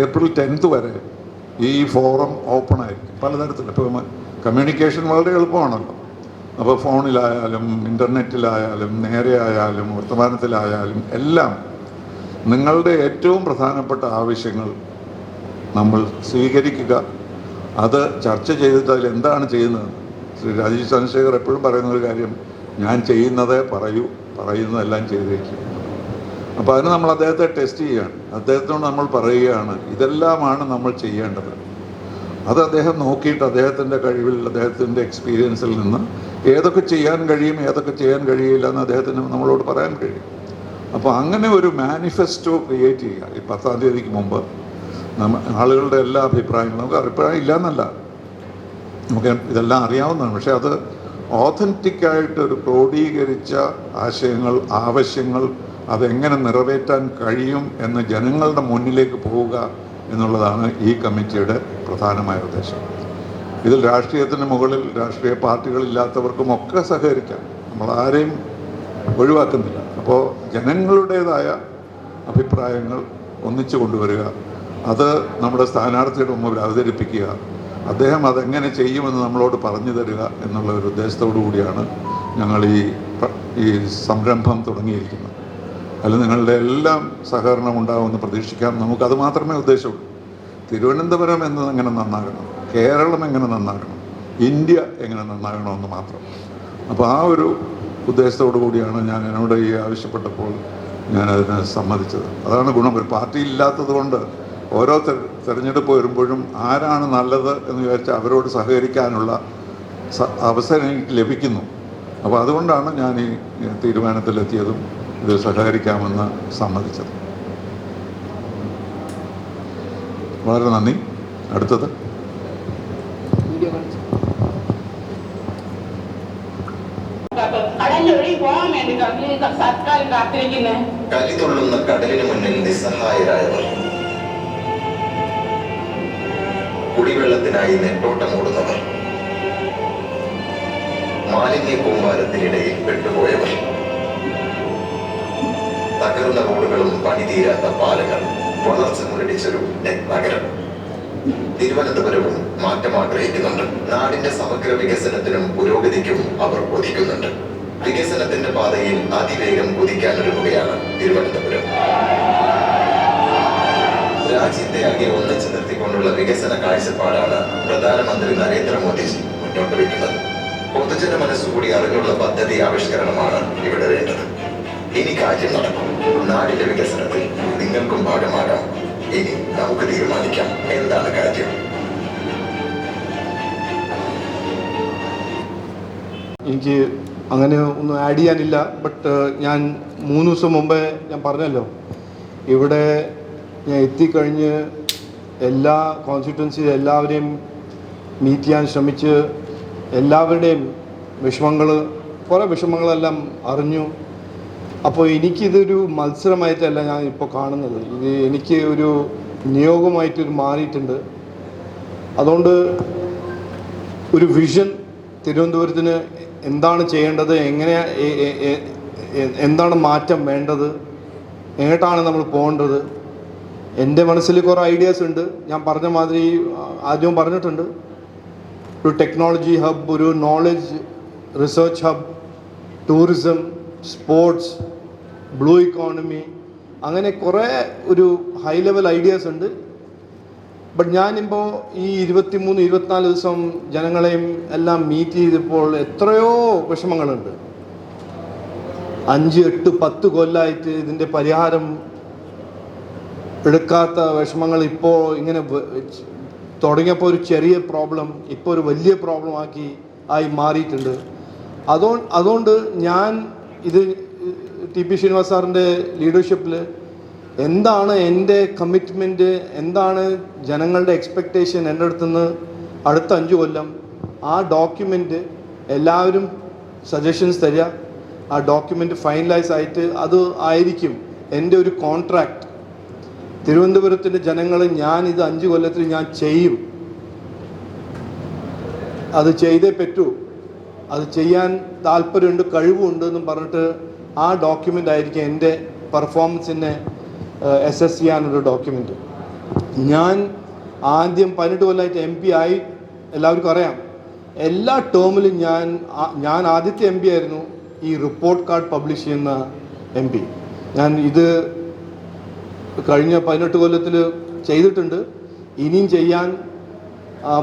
April tenth വരെ ഈ forum open ആയിരിക്കും. പലതരത്തിൽ ഇപ്പോൾ കമ്മ്യൂണിക്കേഷൻ വളരെ എളുപ്പമാണല്ലോ. അപ്പോൾ ഫോണിലായാലും ഇന്റർനെറ്റിലായാലും നേരെ ആയാലും വർത്തമാനത്തിലായാലും എല്ലാം നിങ്ങളുടെ ഏറ്റവും പ്രധാനപ്പെട്ട ആവശ്യങ്ങൾ നമ്മൾ സ്വീകരിക്കുക. അത് ചർച്ച ചെയ്തിട്ട് അതിൽ എന്താണ് ചെയ്യുന്നത്? ശ്രീ രാജീവ് ചന്ദ്രശേഖർ എപ്പോഴും പറയുന്ന ഒരു കാര്യം ഞാൻ ചെയ്യുന്നതേ പറയൂ പറയുന്നതെല്ലാം ചെയ്തേക്കും. അപ്പോൾ അതിന് നമ്മൾ അദ്ദേഹത്തെ ടെസ്റ്റ് ചെയ്യുകയാണ്. അദ്ദേഹത്തോട് നമ്മൾ പറയുകയാണ് ഇതെല്ലാമാണ് നമ്മൾ ചെയ്യേണ്ടത്. അത് അദ്ദേഹം നോക്കിയിട്ട് അദ്ദേഹത്തിന്റെ കഴിവിൽ അദ്ദേഹത്തിന്റെ എക്സ്പീരിയൻസിൽ നിന്ന് ഏതൊക്കെ ചെയ്യാൻ കഴിയും ഏതൊക്കെ ചെയ്യാൻ കഴിയില്ല എന്ന് അദ്ദേഹത്തിന് നമ്മളോട് പറയാൻ കഴിയും. അപ്പോൾ അങ്ങനെ ഒരു മാനിഫെസ്റ്റോ ക്രിയേറ്റ് ചെയ്യുക. ഈ പത്താം തീയതിക്ക് മുമ്പ് നമ്മ ആളുകളുടെ എല്ലാ അഭിപ്രായങ്ങളും നമുക്ക് അഭിപ്രായം ഇല്ല എന്നല്ല നമുക്ക് ഇതെല്ലാം അറിയാവുന്നതാണ്. പക്ഷേ അത് ഓതന്റിക് ആയിട്ട് ഒരു ക്രോഡീകരിച്ച ആശയങ്ങൾ ആവശ്യങ്ങൾ അതെങ്ങനെ നിറവേറ്റാൻ കഴിയും എന്ന് ജനങ്ങളുടെ മുന്നിലേക്ക് പോവുക എന്നുള്ളതാണ് ഈ കമ്മിറ്റിയുടെ പ്രധാനമായ ഉദ്ദേശം. ഇതിൽ രാഷ്ട്രീയത്തിന് മുകളിൽ രാഷ്ട്രീയ പാർട്ടികളില്ലാത്തവർക്കും ഒക്കെ സഹകരിക്കാം. നമ്മൾ ആരെയും ഒഴിവാക്കുന്നില്ല. അപ്പോൾ ജനങ്ങളുടേതായ അഭിപ്രായങ്ങൾ ഒന്നിച്ചു കൊണ്ടുവരിക അത് നമ്മുടെ സ്ഥാനാർത്ഥിയുടെ മുമ്പിൽ അവതരിപ്പിക്കുക അദ്ദേഹം അതെങ്ങനെ ചെയ്യുമെന്ന് നമ്മളോട് പറഞ്ഞു തരിക എന്നുള്ള ഒരു ഉദ്ദേശത്തോടു കൂടിയാണ് ഞങ്ങൾ ഈ ഈ സംരംഭം തുടങ്ങിയിരിക്കുന്നത്. അതിൽ നിങ്ങളുടെ എല്ലാം സഹകരണം ഉണ്ടാവുമെന്ന് പ്രതീക്ഷിക്കാം. നമുക്കത് മാത്രമേ ഉദ്ദേശമുള്ളൂ തിരുവനന്തപുരം എന്ന് എങ്ങനെ നന്നാകണം? കേരളം എങ്ങനെ നന്നാകണം? ഇന്ത്യ എങ്ങനെ നന്നാകണമെന്ന് മാത്രം. അപ്പോൾ ആ ഒരു ഉദ്ദേശത്തോടു കൂടിയാണ് ഞാൻ എന്നോട് ഈ ആവശ്യപ്പെട്ടപ്പോൾ ഞാൻ ഞാനതിന് സമ്മതിച്ചത്. അതാണ് ഗുണം. ഒരു പാർട്ടി ഇല്ലാത്തത് കൊണ്ട് ഓരോ തെര- തെരഞ്ഞെടുപ്പ് വരുമ്പോഴും ആരാണ് നല്ലത് എന്ന് വിചാരിച്ചാൽ അവരോട് സഹകരിക്കാനുള്ള അവസരം എനിക്ക് ലഭിക്കുന്നു. അപ്പോൾ അതുകൊണ്ടാണ് ഞാൻ ഈ തീരുമാനത്തിലെത്തിയതും ഇത് സഹകരിക്കാമെന്ന് സമ്മതിച്ചത്. വളരെ നന്ദി. അടുത്തത്. കലിതുള്ളുന്ന കടലിന് മുന്നിൽ നിസ്സഹായരായവർ. കുടിവെള്ളത്തിനായി നെട്ടോട്ടമോടുന്നവർ മാലിന്യ കൂമ്പാരത്തിനിടയിൽ തകർന്ന റോഡുകളും പണിതീരാത്ത പാലകൾ വളർച്ച മുരടിച്ചൊരു നഗരം തിരുവനന്തപുരവും മാറ്റം ആഗ്രഹിക്കുന്നുണ്ട്. നാടിന്റെ സമഗ്ര വികസനത്തിനും പുരോഗതിക്കും അവർ കൊതിക്കുന്നുണ്ട്. വികസനത്തിന്റെ പാതയിൽ അതിവേഗം കുതിക്കാനൊരുങ്ങുകയാണ് തിരുവനന്തപുരം. രാജ്യത്തെ ആകെ ഒന്നിച്ചു നിർത്തിക്കൊണ്ടുള്ള വികസന കാഴ്ചപ്പാടാണ് പ്രധാനമന്ത്രി നരേന്ദ്രമോദിജി മുന്നോട്ട് വയ്ക്കുന്നത്. പൊതുജന മനസ്സുകൂടി അറിഞ്ഞുള്ള പദ്ധതി ആവിഷ്കരണമാണ് ഇവിടെ വേണ്ടത്. ഇനി കാര്യം നടക്കും. നാടിന്റെ വികസനത്തിൽ നിങ്ങൾക്കും ഭാഗമാകാം. ഇനി നമുക്ക് തീരുമാനിക്കാം. എന്താണ് കാര്യം? എനിക്ക് അങ്ങനെ ഒന്നും ആഡ് ചെയ്യാനില്ല ബട്ട് ഞാൻ മൂന്ന് ദിവസം മുമ്പേ ഞാൻ പറഞ്ഞല്ലോ. ഇവിടെ ഞാൻ എത്തിക്കഴിഞ്ഞ് എല്ലാ കോൺസ്റ്റിറ്റ്വൻസി എല്ലാവരെയും മീറ്റ് ചെയ്യാൻ ശ്രമിച്ച് എല്ലാവരുടെയും വിഷമങ്ങൾ കുറേ വിഷമങ്ങളെല്ലാം അറിഞ്ഞു. അപ്പോൾ എനിക്കിതൊരു മത്സരമായിട്ടല്ല ഞാൻ ഇപ്പോൾ കാണുന്നത്. ഇത് എനിക്ക് ഒരു നിയോഗമായിട്ട് മാറിയിട്ടുണ്ട്. അതുകൊണ്ട് ഒരു വിഷൻ തിരുവനന്തപുരത്തിന് എന്താണ് ചെയ്യേണ്ടത് എങ്ങനെ എന്താണ് മാറ്റം വേണ്ടത് എങ്ങോട്ടാണ് നമ്മൾ പോകേണ്ടത്? എന്റെ മനസ്സിൽ കുറേ ഐഡിയാസ് ഉണ്ട്. ഞാൻ പറഞ്ഞ മാതിരി ആദ്യവും പറഞ്ഞിട്ടുണ്ട്. ഒരു ടെക്നോളജി ഹബ് ഒരു knowledge research hub tourism sports blue economy അങ്ങനെ കുറേ ഒരു ഹൈ ലെവൽ ഐഡിയാസ് ഉണ്ട്. ബട്ട് ഞാനിപ്പോൾ ഈ ഇരുപത്തിമൂന്ന് ഇരുപത്തിനാല് ദിവസം ജനങ്ങളെയും എല്ലാം മീറ്റ് ചെയ്തപ്പോൾ എത്രയോ വിഷമങ്ങളുണ്ട്. അഞ്ച് എട്ട് പത്ത് കൊല്ലമായിട്ട് ഇതിന്റെ പരിഹാരം എടുക്കാത്ത വിഷമങ്ങൾ ഇപ്പോൾ ഇങ്ങനെ തുടങ്ങിയപ്പോൾ ഒരു ചെറിയ പ്രോബ്ലം ഇപ്പോൾ ഒരു വലിയ പ്രോബ്ലം ആക്കി ആയി മാറിയിട്ടുണ്ട്. അതോ അതുകൊണ്ട് ഞാൻ ഇത് ടി പി ശ്രീനിവാസ് സാറിന്റെ ലീഡർഷിപ്പിൽ എന്താണ് എന്റെ കമ്മിറ്റ്മെന്റ് എന്താണ് ജനങ്ങളുടെ എക്സ്പെക്റ്റേഷൻ എന്റെ അടുത്തുനിന്ന് അടുത്ത അഞ്ച് കൊല്ലം? ആ ഡോക്യുമെന്റ് എല്ലാവരും സജഷൻസ് തരിക. ആ ഡോക്യുമെന്റ് ഫൈനലൈസ് ആയിട്ട് അത് ആയിരിക്കും എന്റെ ഒരു കോൺട്രാക്റ്റ് തിരുവനന്തപുരത്തിന്റെ ജനങ്ങൾ ഞാൻ ഇത് അഞ്ച് കൊല്ലത്തിൽ ഞാൻ ചെയ്യും. അത് ചെയ്തേ പറ്റൂ. അത് ചെയ്യാൻ താല്പര്യമുണ്ട് കഴിവുണ്ട് എന്നും പറഞ്ഞിട്ട് ആ ഡോക്യുമെന്റ് ആയിരിക്കും എന്റെ പെർഫോമൻസിനെ എസ് ചെയ്യാനൊരു ഡോക്യുമെന്റ് ഞാൻ ആദ്യം പതിനെട്ട് കൊല്ലമായിട്ട് എം പി ആയി. എല്ലാവർക്കും അറിയാം. എല്ലാ ടേമിലും ഞാൻ ഞാൻ ആദ്യത്തെ എം പി ആയിരുന്നു ഈ റിപ്പോർട്ട് കാർഡ് പബ്ലിഷ് ചെയ്യുന്ന എം പി ഞാൻ ഇത് കഴിഞ്ഞ പതിനെട്ട് കൊല്ലത്തിൽ ചെയ്തിട്ടുണ്ട്. ഇനിയും ചെയ്യാൻ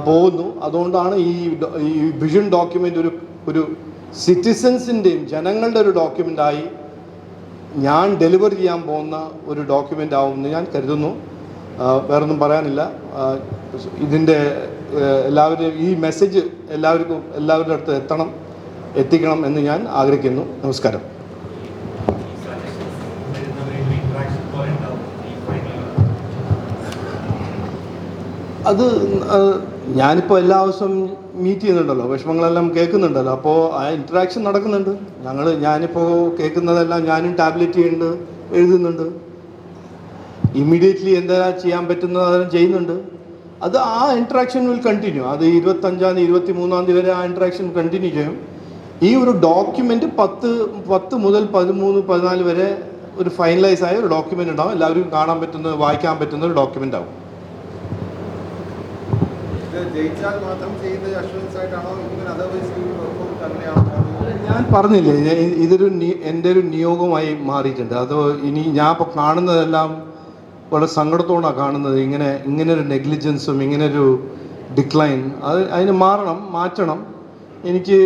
പോകുന്നു. അതുകൊണ്ടാണ് ഈ ഈ വിഷൻ ഡോക്യുമെന്റ് ഒരു ഒരു സിറ്റിസൻസിന്റെയും ജനങ്ങളുടെ ഒരു ഡോക്യുമെന്റായി ഞാൻ ഡെലിവർ ചെയ്യാൻ പോകുന്ന ഒരു ഡോക്യുമെന്റ് ആവുമെന്ന് ഞാൻ കരുതുന്നു. വേറൊന്നും പറയാനില്ല. ഇതിന്റെ എല്ലാവരും ഈ മെസ്സേജ് എല്ലാവർക്കും എല്ലാവരുടെ അടുത്ത് എത്തണം എത്തിക്കണം എന്ന് ഞാൻ ആഗ്രഹിക്കുന്നു. നമസ്കാരം. അത് ഞാനിപ്പോൾ എല്ലാ ദിവസവും മീറ്റ് ചെയ്യുന്നുണ്ടല്ലോ വിഷമങ്ങളെല്ലാം കേൾക്കുന്നുണ്ടല്ലോ. അപ്പോൾ ആ ഇൻട്രാക്ഷൻ നടക്കുന്നുണ്ട്. ഞങ്ങൾ ഞാനിപ്പോൾ കേൾക്കുന്നതെല്ലാം ഞാനും ടാബ്ലറ്റ് ചെയ്യുന്നുണ്ട് എഴുതുന്നുണ്ട്. ഇമ്മീഡിയറ്റ്ലി എന്താ ചെയ്യാൻ പറ്റുന്നത് അതെല്ലാം ചെയ്യുന്നുണ്ട്. അത് ആ ഇൻട്രാക്ഷൻ വിൽ കണ്ടിന്യൂ അത് ഇരുപത്തഞ്ചാം തീയതി ഇരുപത്തി മൂന്നാം തീയതി വരെ ആ ഇൻട്രാക്ഷൻ കണ്ടിന്യൂ ചെയ്യും. ഈ ഒരു ഡോക്യുമെന്റ് പത്ത് പത്ത് മുതൽ പതിമൂന്ന് പതിനാല് വരെ ഒരു ഫൈനലൈസ് ആയ ഒരു ഡോക്യുമെന്റ് ഉണ്ടാവും. എല്ലാവരും കാണാൻ പറ്റുന്ന വായിക്കാൻ പറ്റുന്ന ഒരു ഡോക്യുമെന്റ് ആവും. ജയിച്ചാൽ മാത്രം ചെയ്യുന്ന അഷുറൻസ് ആയിട്ടാണോ ഞാൻ പറഞ്ഞില്ലേ ഇതൊരു എന്റെ ഒരു നിയോഗമായി മാറിയിട്ടുണ്ട്. അത് ഇനി ഞാൻ ഇപ്പോൾ കാണുന്നതെല്ലാം വളരെ സങ്കടത്തോടാണ് കാണുന്നത്. ഇങ്ങനെ ഇങ്ങനെ ഒരു നെഗ്ലിജൻസും ഇങ്ങനെ ഒരു ഡിക്ലൈൻ അത് അതിന് മാറണം മാറ്റണം. എനിക്ക്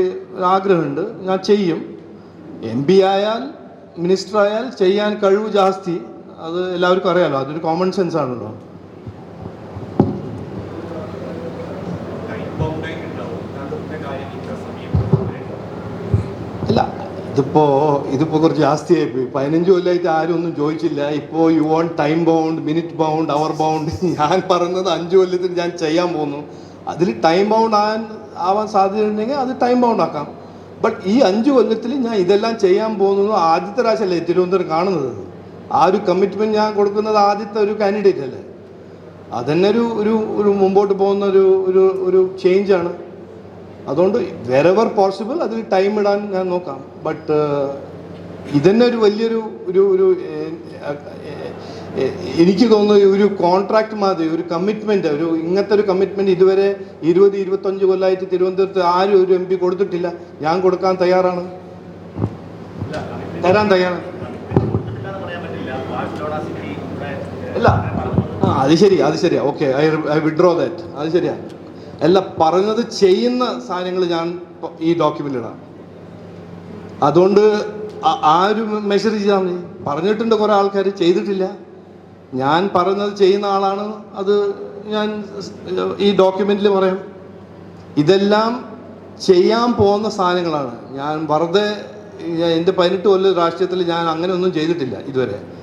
ആഗ്രഹമുണ്ട്. ഞാൻ ചെയ്യും. എം പി ആയാൽ മിനിസ്റ്റർ ആയാൽ ചെയ്യാൻ കഴിവ് ജാസ്തി. അത് എല്ലാവർക്കും അറിയാമല്ലോ അതൊരു കോമൺ സെൻസ് ആണല്ലോ. ഇല്ല ഇതിപ്പോ ഇതിപ്പോ കുറച്ച് ജാസ്തിയായി പോയി. പതിനഞ്ച് കൊല്ലമായിട്ട് ആരും ഒന്നും ചോദിച്ചില്ല. ഇപ്പോ you want time bound minute bound our bound ഞാൻ പറഞ്ഞത് അഞ്ച് കൊല്ലത്തിൽ ഞാൻ ചെയ്യാൻ പോകുന്നു. അതിൽ ടൈം ബൗണ്ട് ആവാൻ ആവാൻ സാധ്യതയുണ്ടെങ്കിൽ അത് ടൈം ബൗണ്ട് ആക്കാം. ബട്ട് ഈ അഞ്ച് കൊല്ലത്തിൽ ഞാൻ ഇതെല്ലാം ചെയ്യാൻ പോകുന്നത് ആദ്യത്തെ പ്രാവശ്യമല്ലേ തിരുവനന്തപുരം കാണുന്നത്? ആ ഒരു കമ്മിറ്റ്മെന്റ് ഞാൻ കൊടുക്കുന്നത് ആദ്യത്തെ ഒരു കാൻഡിഡേറ്റ് അല്ലേ? അതന്നെ ഒരു ഒരു ഒരു മുമ്പോട്ട് പോകുന്ന ഒരു ഒരു ഒരു ചേഞ്ചാണ് അതുകൊണ്ട് വെറെവർ പോസിബിൾ അതിൽ ടൈം ഇടാൻ ഞാൻ നോക്കാം. ബട്ട് ഇതന്നെ ഒരു വലിയൊരു ഒരു ഒരു എനിക്ക് തോന്നുന്നു ഒരു കോൺട്രാക്ട് മാതിരി ഒരു കമ്മിറ്റ്മെന്റ് ഒരു ഇങ്ങനത്തെ ഒരു കമ്മിറ്റ്മെന്റ് ഇതുവരെ ഇരുപത് ഇരുപത്തഞ്ച് കൊല്ലമായിട്ട് തിരുവനന്തപുരത്ത് ആരും ഒരു എം പി കൊടുത്തിട്ടില്ല. ഞാൻ കൊടുക്കാൻ തയ്യാറാണ്. തരാൻ തയ്യാറാണ്. അല്ല ആ അത് ശരി അത് ശരിയാ. Okay I I withdraw that അത് ശരിയാ. അല്ല പറഞ്ഞത് ചെയ്യുന്ന സാധനങ്ങൾ ഞാൻ ഈ ഡോക്യുമെന്റ് ഇടാം. അതുകൊണ്ട് ആ- ഒരു മെഷർ ചെയ്താൽ മതി. പറഞ്ഞിട്ടുണ്ട് കുറേ ആൾക്കാർ ചെയ്തിട്ടില്ല. ഞാൻ പറഞ്ഞത് ചെയ്യുന്ന ആളാണ് അത് ഞാൻ ഈ ഡോക്യുമെന്റിൽ പറയാം. ഇതെല്ലാം ചെയ്യാൻ പോകുന്ന സാധനങ്ങളാണ്. ഞാൻ വെറുതെ എന്റെ പതിനെട്ട് കൊല്ലം രാഷ്ട്രീയത്തിൽ ഞാൻ അങ്ങനെ ഒന്നും ചെയ്തിട്ടില്ല ഇതുവരെ.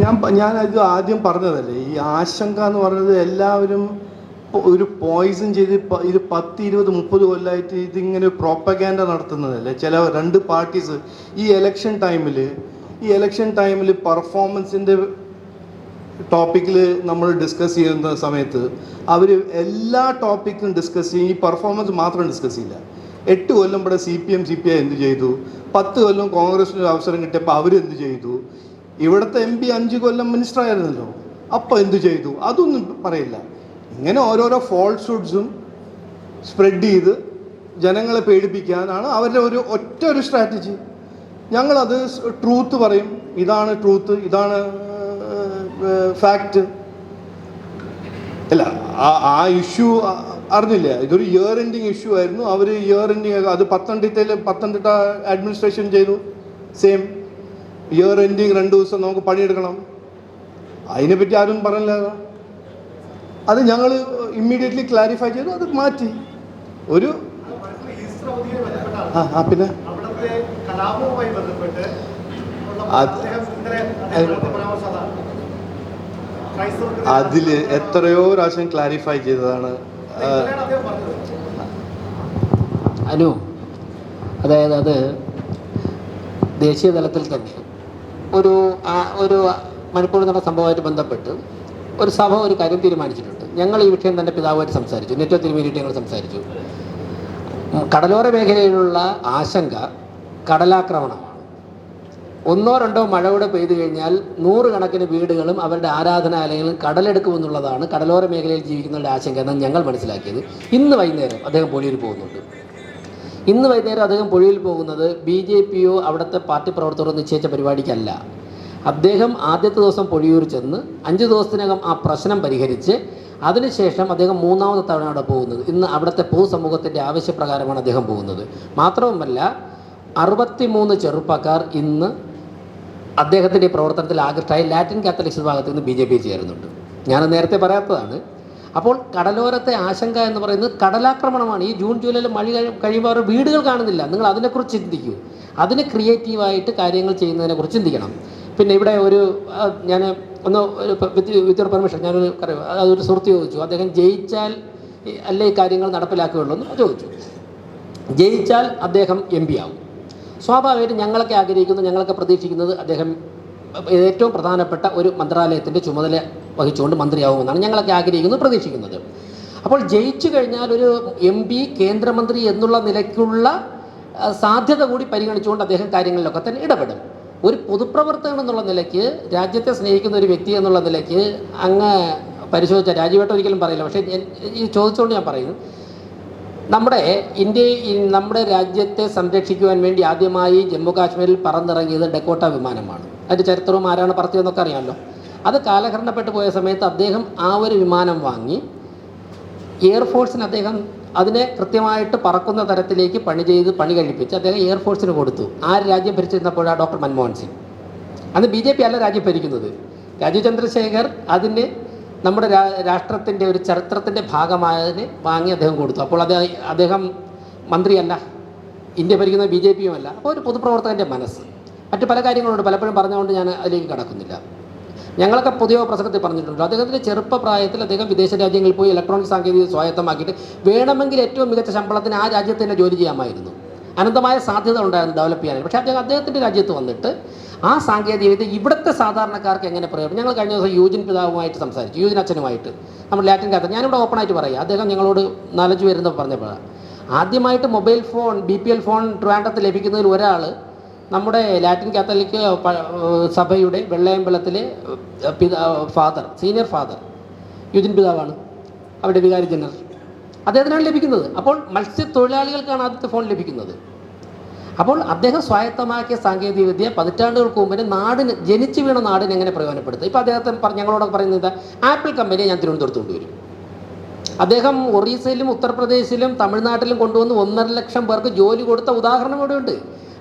ഞാൻ ഇത് ആദ്യം പറഞ്ഞതല്ലേ ഈ ആശങ്ക എന്ന് പറയുന്നത് എല്ലാവരും ഒരു പോയിസൺ ചെയ്ത് ഇത് പത്ത് ഇരുപത് മുപ്പത് കൊല്ലമായിട്ട് ഇതിങ്ങനെ പ്രോപ്പഗാൻഡ നടത്തുന്നതല്ലേ? ചില രണ്ട് പാർട്ടീസ് ഈ എലക്ഷൻ ടൈമിൽ ഈ എലക്ഷൻ ടൈമിൽ പെർഫോമൻസിന്റെ ടോപ്പിക്കിൽ നമ്മൾ ഡിസ്കസ് ചെയ്യുന്ന സമയത്ത് അവർ എല്ലാ ടോപ്പിക്കും ഡിസ്കസ് ചെയ്യും. ഈ പെർഫോമൻസ് മാത്രം ഡിസ്കസ് ചെയ്യില്ല. എട്ട് കൊല്ലം ഇവിടെ C P M C P I എന്ത് ചെയ്തു? പത്ത് കൊല്ലം കോൺഗ്രസിന് ഒരു അവസരം കിട്ടിയപ്പോൾ അവരെന്ത് ചെയ്തു? ഇവിടുത്തെ എം പി അഞ്ച് കൊല്ലം മിനിസ്റ്റർ ആയിരുന്നല്ലോ. അപ്പോൾ എന്ത് ചെയ്തു? അതൊന്നും പറയില്ല. ഇങ്ങനെ ഓരോരോ ഫോൾസ്ഹുഡ്സും സ്പ്രെഡ് ചെയ്ത് ജനങ്ങളെ പേടിപ്പിക്കാനാണ് അവരുടെ ഒരു ഒറ്റ ഒരു സ്ട്രാറ്റജി ഞങ്ങളത് ട്രൂത്ത് പറയും. ഇതാണ് ട്രൂത്ത് ഇതാണ് ഫാക്റ്റ് അല്ല ആ ഇഷ്യൂ അറിഞ്ഞില്ല? ഇതൊരു ഇയർ എൻഡിങ് ഇഷ്യൂ ആയിരുന്നു. അവർ ഇയർ എൻഡിങ് അത് പത്തനംതിട്ടയിൽ പത്തനംതിട്ട അഡ്മിനിസ്ട്രേഷൻ ചെയ്തു. സെയിം ഇയർ എൻഡിങ് രണ്ട് ദിവസം നമുക്ക് പണിയെടുക്കണം. അതിനെപ്പറ്റി ആരും പറഞ്ഞില്ല. അത് ഞങ്ങൾ ഇമ്മീഡിയറ്റ്ലി ക്ലാരിഫൈ ചെയ്തു അത് മാറ്റി. ഒരു ആ ആ പിന്നെ? അതിൽ എത്രയോ പ്രാവശ്യം ക്ലാരിഫൈ ചെയ്തതാണ്. അനു അതായത് അത് ദേശീയ തലത്തിൽ തന്നെ ഒരു ഒരു മണിപ്പൂർ നടന്ന സംഭവമായിട്ട് ബന്ധപ്പെട്ട് ഒരു സഭ ഒരു കാര്യം തീരുമാനിച്ചിട്ടുണ്ട്. ഞങ്ങൾ ഈ വിഷയം തന്നെ പിതാവുമായിട്ട് സംസാരിച്ചു. നെറ്റോ തിരുമേനിയിട്ട് ഞങ്ങൾ സംസാരിച്ചു. കടലോര മേഖലയിലുള്ള ആശങ്ക കടലാക്രമണമാണ്. ഒന്നോ രണ്ടോ മഴ കൂടെ പെയ്തു കഴിഞ്ഞാൽ നൂറുകണക്കിന് വീടുകളും അവരുടെ ആരാധനാലയങ്ങളും കടലെടുക്കുമെന്നുള്ളതാണ് കടലോര മേഖലയിൽ ജീവിക്കുന്നവരുടെ ആശങ്ക എന്നാണ് ഞങ്ങൾ മനസ്സിലാക്കിയത്. ഇന്ന് വൈകുന്നേരം അദ്ദേഹം പോളിയിൽ പോകുന്നുണ്ട്. ഇന്ന് വൈകുന്നേരം അദ്ദേഹം പുഴയിൽ പോകുന്നത് ബി ജെ പിയോ അവിടുത്തെ പാർട്ടി പ്രവർത്തകരോ നിശ്ചയിച്ച പരിപാടിക്കല്ല. അദ്ദേഹം ആദ്യത്തെ ദിവസം പൊഴിയൂർ ചെന്ന് അഞ്ച് ദിവസത്തിനകം ആ പ്രശ്നം പരിഹരിച്ച് അതിനുശേഷം അദ്ദേഹം മൂന്നാമത്തെ തവണ അവിടെ പോകുന്നത്. ഇന്ന് അവിടുത്തെ പൊതുസമൂഹത്തിന്റെ ആവശ്യപ്രകാരമാണ് അദ്ദേഹം പോകുന്നത്. മാത്രവുമല്ല അറുപത്തിമൂന്ന് ചെറുപ്പക്കാർ ഇന്ന് അദ്ദേഹത്തിന്റെ പ്രവർത്തനത്തിൽ ആകൃഷ്ടമായി ലാറ്റിൻ കാത്തലിക്സ് വിഭാഗത്തിൽ നിന്ന് ബി ജെ പി ചേരുന്നുണ്ട്. ഞാൻ നേരത്തെ പറയാത്തതാണ്. അപ്പോൾ കടലോരത്തെ ആശങ്ക എന്ന് പറയുന്നത് കടലാക്രമണമാണ്. ഈ ജൂൺ ജൂലൈയിൽ മഴ കഴി- കഴിയുമ്പോൾ വീടുകൾ കാണുന്നില്ല. നിങ്ങൾ അതിനെക്കുറിച്ച് ചിന്തിക്കൂ. അതിന് ക്രിയേറ്റീവായിട്ട് കാര്യങ്ങൾ ചെയ്യുന്നതിനെക്കുറിച്ച് ചിന്തിക്കണം. പിന്നെ ഇവിടെ ഒരു ഞാൻ ഒന്ന് വിത്ത് പെർമിഷൻ ഞാനൊരു അതൊരു സുഹൃത്ത് ചോദിച്ചു. അദ്ദേഹം ജയിച്ചാൽ അല്ലേ ഈ കാര്യങ്ങൾ നടപ്പിലാക്കുകയുള്ളൂ എന്ന് ചോദിച്ചു. ജയിച്ചാൽ അദ്ദേഹം എം പി ആവും. സ്വാഭാവികമായിട്ടും ഞങ്ങളൊക്കെ ആഗ്രഹിക്കുന്നു ഞങ്ങളൊക്കെ പ്രതീക്ഷിക്കുന്നത് അദ്ദേഹം ഏറ്റവും പ്രധാനപ്പെട്ട ഒരു മന്ത്രാലയത്തിന്റെ ചുമതല വഹിച്ചുകൊണ്ട് മന്ത്രിയാവുമെന്നാണ് ഞങ്ങളൊക്കെ ആഗ്രഹിക്കുന്നത് പ്രതീക്ഷിക്കുന്നത്. അപ്പോൾ ജയിച്ചു കഴിഞ്ഞാൽ ഒരു എം പി കേന്ദ്രമന്ത്രി എന്നുള്ള നിലയ്ക്കുള്ള സാധ്യത കൂടി പരിഗണിച്ചുകൊണ്ട് അദ്ദേഹം കാര്യങ്ങളിലൊക്കെ തന്നെ ഇടപെടും. ഒരു പൊതുപ്രവർത്തകൻ എന്നുള്ള നിലയ്ക്ക് രാജ്യത്തെ സ്നേഹിക്കുന്ന ഒരു വ്യക്തി എന്നുള്ള നിലയ്ക്ക് അങ്ങ് പരിശോധിച്ച രാജീവേട്ട ഒരിക്കലും പറയില്ല പക്ഷേ ഈ ചോദിച്ചുകൊണ്ട് ഞാൻ പറയുന്നു നമ്മുടെ ഇന്ത്യ നമ്മുടെ രാജ്യത്തെ സംരക്ഷിക്കുവാൻ വേണ്ടി ആദ്യമായി ജമ്മു കാശ്മീരിൽ പറന്നിറങ്ങിയത് ഡെക്കോട്ട വിമാനമാണ്. അതിന്റെ ചരിത്രവും ആരാണ് പറത്തിയതെന്നൊക്കെ അറിയാമല്ലോ. അത് കാലഹരണപ്പെട്ടു പോയ സമയത്ത് അദ്ദേഹം ആ ഒരു വിമാനം വാങ്ങി. എയർഫോഴ്സിന് അദ്ദേഹം അതിനെ കൃത്യമായിട്ട് പറക്കുന്ന തരത്തിലേക്ക് പണി ചെയ്ത് പണി കഴിപ്പിച്ച് അദ്ദേഹം എയർഫോഴ്സിന് കൊടുത്തു. ആര് രാജ്യം ഭരിച്ചിരുന്നപ്പോഴാണ് ഡോക്ടർ മൻമോഹൻ സിംഗ്. അന്ന് ബി ജെ പി അല്ല രാജ്യം ഭരിക്കുന്നത്. രാജീവ് ചന്ദ്രശേഖർ അതിന് നമ്മുടെ രാഷ്ട്രത്തിന്റെ ഒരു ചരിത്രത്തിന്റെ ഭാഗമായതിന് വാങ്ങി അദ്ദേഹം കൊടുത്തു. അപ്പോൾ അത് അദ്ദേഹം മന്ത്രിയല്ല ഇന്ത്യ ഭരിക്കുന്ന ബി ജെ പിയും അല്ല അപ്പോൾ ഒരു പൊതുപ്രവർത്തകന്റെ മനസ്സ്. മറ്റു പല കാര്യങ്ങളുണ്ട് പലപ്പോഴും പറഞ്ഞുകൊണ്ട് ഞാൻ അതിലേക്ക് കടക്കുന്നില്ല. ഞങ്ങളൊക്കെ പൊതുവെ പ്രസംഗത്തിൽ പറഞ്ഞിട്ടുണ്ട്. അദ്ദേഹത്തിന്റെ ചെറുപ്പപ്രായത്തിൽ അദ്ദേഹം വിദേശ രാജ്യങ്ങളിൽ പോയി ഇലക്ട്രോണിക് സാങ്കേതിക സ്വായത്തമാക്കിയിട്ട് വേണമെങ്കിൽ ഏറ്റവും മികച്ച ശമ്പളത്തിന് ആ രാജ്യത്ത് തന്നെ ജോലി ചെയ്യാമായിരുന്നു. അനന്തമായ സാധ്യത ഉണ്ടായിരുന്നു ഡെവലപ്പ് ചെയ്യാനായിട്ട്. പക്ഷേ അദ്ദേഹം അദ്ദേഹത്തിന്റെ രാജ്യത്ത് വന്നിട്ട് ആ സാങ്കേതികവിദ്യ ഇവിടുത്തെ സാധാരണക്കാർക്ക് എങ്ങനെ പ്രയോജനം? ഞങ്ങൾ കഴിഞ്ഞ ദിവസം യൂജിൻ പിതാവുമായിട്ട് സംസാരിച്ചു. യൂജിൻ അച്ഛനുമായിട്ട്. നമ്മൾ ലാറ്റിൻ കാത്ത ഞാനിവിടെ ഓപ്പണായിട്ട് പറയാം. അദ്ദേഹം ഞങ്ങളോട് നാലഞ്ച് പേരുന്ന പറഞ്ഞപ്പോഴാണ്. ആദ്യമായിട്ട് mobile phone B P L phone ട്രാൻഡത്ത് ലഭിക്കുന്നതിൽ ഒരാൾ നമ്മുടെ ലാറ്റിൻ കാത്തലിക് സഭയുടെ വെള്ളയമ്പലത്തിലെ പിതാ ഫാദർ സീനിയർ ഫാദർ യുജിൻ പിതാവാണ്. അവിടെ വികാരി ജനറൽ. അദ്ദേഹത്തിനാണ് ലഭിക്കുന്നത്. അപ്പോൾ മത്സ്യത്തൊഴിലാളികൾക്കാണ് ആദ്യത്തെ ഫോൺ ലഭിക്കുന്നത്. അപ്പോൾ അദ്ദേഹം സ്വായത്തമാക്കിയ സാങ്കേതികവിദ്യ പതിറ്റാണ്ടുകൾക്ക് മുമ്പ് നാടിന് ജനിച്ചു വീണ നാടിന് എങ്ങനെ പ്രയോജനപ്പെടുത്തും? ഇപ്പോൾ അദ്ദേഹത്തെ ഞങ്ങളോടൊക്കെ പറയുന്നത് ആപ്പിൾ കമ്പനിയെ ഞാൻ തിരുവനന്തപുരത്ത് കൊണ്ടുവരും. അദ്ദേഹം ഒറീസയിലും ഉത്തർപ്രദേശിലും തമിഴ്നാട്ടിലും കൊണ്ടുവന്ന് ഒന്നര ലക്ഷം പേർക്ക് ജോലി കൊടുത്ത ഉദാഹരണം ഇവിടെ ഉണ്ട്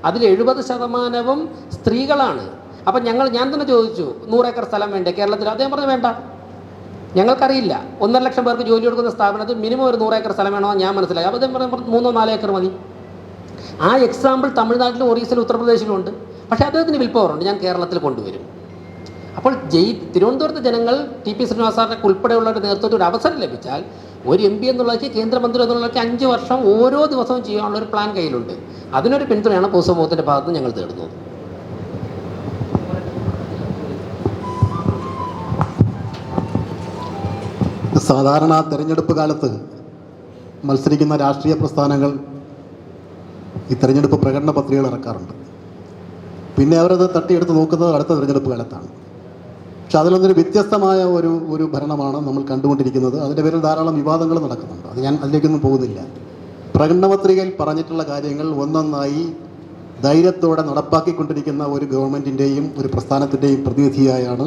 അതിൽ എഴുപത് ശതമാനവും സ്ത്രീകളാണ്. അപ്പം ഞങ്ങൾ ഞാൻ തന്നെ ചോദിച്ചു നൂറേക്കർ സ്ഥലം വേണ്ടേ? കേരളത്തിൽ അദ്ദേഹം പറഞ്ഞു വേണ്ട. ഞങ്ങൾക്കറിയില്ല. ഒന്നര ലക്ഷം പേർക്ക് ജോലി കൊടുക്കുന്ന സ്ഥാപനത്തിൽ മിനിമം ഒരു നൂറേക്കർ സ്ഥലം വേണമെന്ന് ഞാൻ മനസ്സിലായി. അപ്പോൾ അദ്ദേഹം പറഞ്ഞു മൂന്നോ നാലോ ഏക്കർ മതി. ആ എക്സാമ്പിൾ തമിഴ്നാട്ടിലും ഒറീസയിലും ഉത്തർപ്രദേശിലും ഉണ്ട്. പക്ഷേ അദ്ദേഹത്തിന് വിൽപ്പവറുണ്ട് ഞാൻ കേരളത്തിൽ കൊണ്ടുവരും. അപ്പോൾ ജയി തിരുവനന്തപുരത്തെ ജനങ്ങൾ ടി പി ശ്രീനിവാസാറിനൊക്കെ ഉൾപ്പെടെയുള്ളവരുടെ നേതൃത്വത്തിൽ ഒരു അവസരം ലഭിച്ചാൽ ഒരു എം പി എന്നുള്ളതൊക്കെ കേന്ദ്രമന്ത്രി എന്നുള്ളതൊക്കെ അഞ്ച് വർഷം ഓരോ ദിവസവും ചെയ്യാനുള്ള ഒരു പ്ലാൻ കയ്യിലുണ്ട്. അതിനൊരു പിന്തുണയാണ് പൊതുസമൂഹത്തിന്റെ ഭാഗത്ത് ഞങ്ങൾ തേടുന്നത്. സാധാരണ തെരഞ്ഞെടുപ്പ് കാലത്ത് മത്സരിക്കുന്ന രാഷ്ട്രീയ പ്രസ്ഥാനങ്ങൾ ഈ തെരഞ്ഞെടുപ്പ് പ്രകടന പത്രികകൾ ഇറക്കാറുണ്ട്. പിന്നെ അവരത് തട്ടിയെടുത്ത് നോക്കുന്നത് അടുത്ത തിരഞ്ഞെടുപ്പ് കാലത്താണ്. പക്ഷെ അതിലൊന്നൊരു വ്യത്യസ്തമായ ഒരു ഒരു ഭരണമാണ് നമ്മൾ കണ്ടുകൊണ്ടിരിക്കുന്നത്. അതിന്റെ പേരിൽ ധാരാളം വിവാദങ്ങൾ നടക്കുന്നുണ്ട്. അത് ഞാൻ അതിലേക്കൊന്നും പോകുന്നില്ല. പ്രകടനപത്രികയിൽ പറഞ്ഞിട്ടുള്ള കാര്യങ്ങൾ ഒന്നൊന്നായി ധൈര്യത്തോടെ നടപ്പാക്കിക്കൊണ്ടിരിക്കുന്ന ഒരു ഗവൺമെന്റിന്റെയും ഒരു പ്രസ്ഥാനത്തിന്റെയും പ്രതിനിധിയായാണ്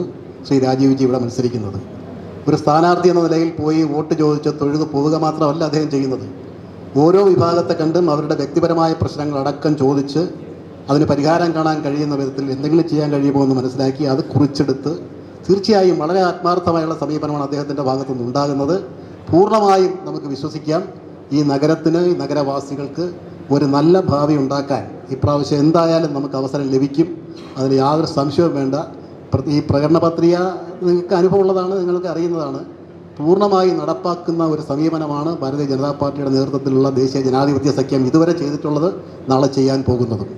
ശ്രീ രാജീവ് ജി ഇവിടെ മത്സരിക്കുന്നത്. ഒരു സ്ഥാനാർത്ഥി എന്ന നിലയിൽ പോയി വോട്ട് ചോദിച്ച് തൊഴുതു പോവുക മാത്രമല്ല അദ്ദേഹം ചെയ്യുന്നത്. ഓരോ വിഭാഗത്തെ കണ്ടും അവരുടെ വ്യക്തിപരമായ പ്രശ്നങ്ങൾ അടക്കം ചോദിച്ച് അതിന് പരിഹാരം കാണാൻ കഴിയുന്ന വിധത്തിൽ എന്തെങ്കിലും ചെയ്യാൻ കഴിയുമോ എന്ന് മനസ്സിലാക്കി അത് കുറിച്ചെടുത്ത് തീർച്ചയായും വളരെ ആത്മാർത്ഥമായുള്ള സമീപനമാണ് അദ്ദേഹത്തിന്റെ ഭാഗത്തുനിന്ന് ഉണ്ടാകുന്നത്. പൂർണമായും നമുക്ക് വിശ്വസിക്കാം. ഈ നഗരത്തിന് ഈ നഗരവാസികൾക്ക് ഒരു നല്ല ഭാവി ഉണ്ടാക്കാൻ ഇപ്രാവശ്യം എന്തായാലും നമുക്ക് അവസരം ലഭിക്കും. അതിന് യാതൊരു സംശയവും വേണ്ട. ഈ പ്രകടന പത്രിക നിങ്ങൾക്ക് അനുഭവമുള്ളതാണ് നിങ്ങൾക്ക് അറിയുന്നതാണ്. പൂർണമായി നടപ്പാക്കുന്ന ഒരു സമീപനമാണ് ഭാരതീയ ജനതാ പാർട്ടിയുടെ നേതൃത്വത്തിലുള്ള ദേശീയ ജനാധിപത്യ സഖ്യം ഇതുവരെ ചെയ്തിട്ടുള്ളത് നാളെ ചെയ്യാൻ പോകുന്നതും.